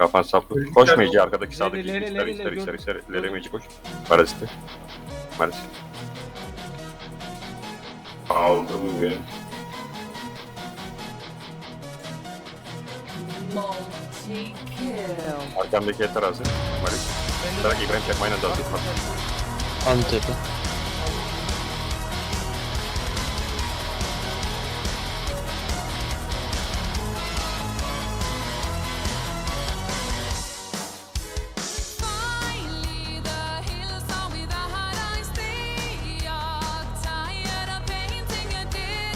Kafan saplı. Koş Meci arkadaki sağdaki ister ister ister ister. gördüm. Leri Meci koş. Paraziti. Parazit. Aldım ben. Arkamdaki yeter hazır. Maris. Bırak İbrahim aynı anda hazır. Antep'e.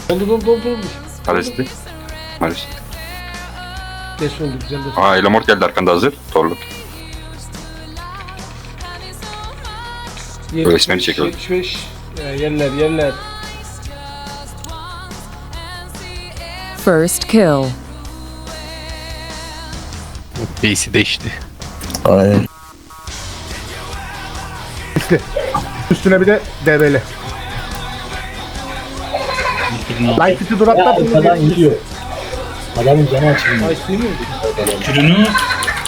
Doldu doldu doldu doldu. Paraziti. Maris. Geç oldu güzel de. Aa Elamort geldi arkanda hazır. Torlu. Yetmiş, resmini çekiyorum. 75. Ee, yerler yerler. First kill. Base'i değişti. Aynen. Üstüne bir de DB'li. Light'ı dur atla bunu Arkadan gidiyor. Adamın canı açılmıyor. Kürünü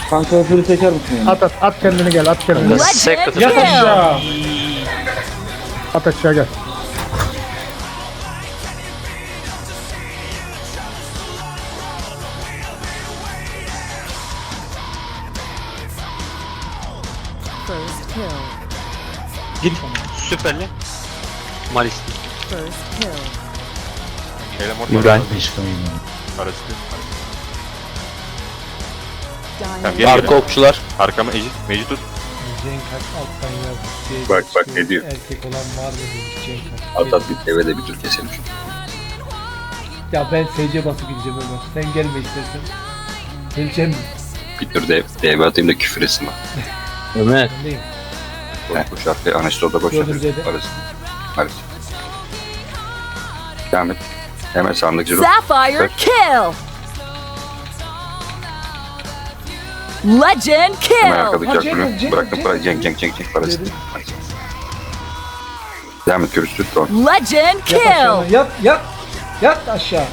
Kanka öpürü çeker misin? At at at kendini gel at kendini. Legend Yat aşağı. At aşağı gel. First kill. Git. Süperli. Malisli. First kill. Elamort İbrahim. Paraziti. Tamam, Diamond gel, Arka okçular. Arkama Eci. Meci tut. Cenk alttan. Bak, bak, ne diyor? Erkek olan var mı Cenk. At at bir eve de bir tur keselim. Ya ben SC basıp gideceğim Ömer. Sen gelme istersen. Geleceğim. Bir tur de DB atayım da küfür etsin bak. Ömer. Öndeyim. Koş koş arkaya. Anestozda koş. Gördüm dedi. Devam et. Hemen sağındaki zero. Sapphire kill. Legend Hemen kill. Cenk, akülü. Cenk, Bıraktım para. Cenk cenk cenk cenk. Parazit. Devam et kürüstü. Doğru. Legend Yat aşağı. kill. Yat yat. Yat aşağı.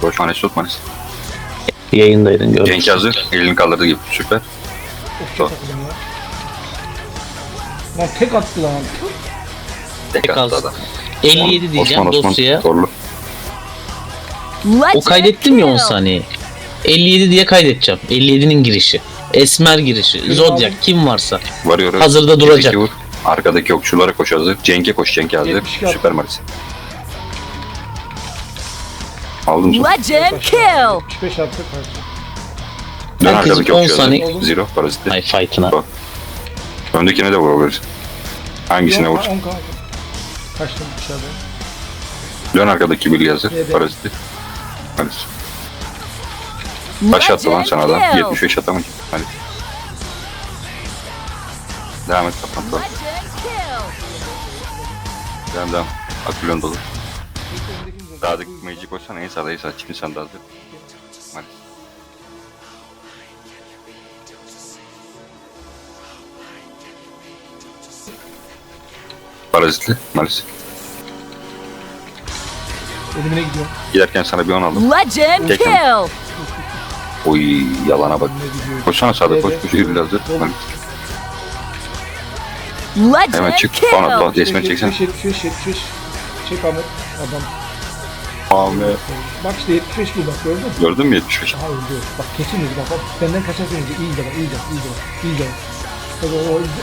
Koş manes tut manes. Yayındaydın gördüm. Cenk hazır. Elini kaldırdığı gibi. Süper. Of çok takıldım. Lan tek attı lan. Tek Tek attı az. adam. 57 diyeceğim Osman Osman. dosyaya. Torlu. O kaydettim ya 10 kill. saniye. 57 diye kaydedeceğim. 57'nin girişi. Esmer girişi. Zodiac kim varsa. Varıyor. Hazırda duracak. Vur. Arkadaki okçulara koş hazır. Cenk'e koş Cenk'e hazır. 72 Süper maris. Aldım. Legend kill. 75 attı. Dön Herkes arkadaki 10 okçu hazır. saniye- Zero paraziti. Ay fight'ına. Öndekine de vurabiliriz. Hangisine vur? 10 kaldı. Kaçtım dışarıda. Dön arkadaki birliği hazır. Paraziti. Maris. Taş attı lan sana adam. kill. 75 atamayacak. Hadi. Devam et kapan. Devam devam. Akülön dolu. Sağdaki magic koysana en sağda en sağda. Çimin sağda hazır. Hadi. Parazitli. Maris. Ölümüne gidiyorum. Giderken sana bir on aldım. Legend Tekrar. kill. Oy yalana bak. Koşsana sağda koş. Koş bir hazır. Maris. Hemen Legend çık. kill. Bana bak resmen 75, çeksen. 75, 75, 75. Çek Ahmet. Adam. Ahmet. Bak işte 75 bu bak gördün mü? Gördün mü 75? Aha öldü. Bak kesin öldü bak. bak. Benden kaçarsın önce. İyi de bak, iyi de bak, iyi de bak. İyi de bak. Bak, o, o, izle.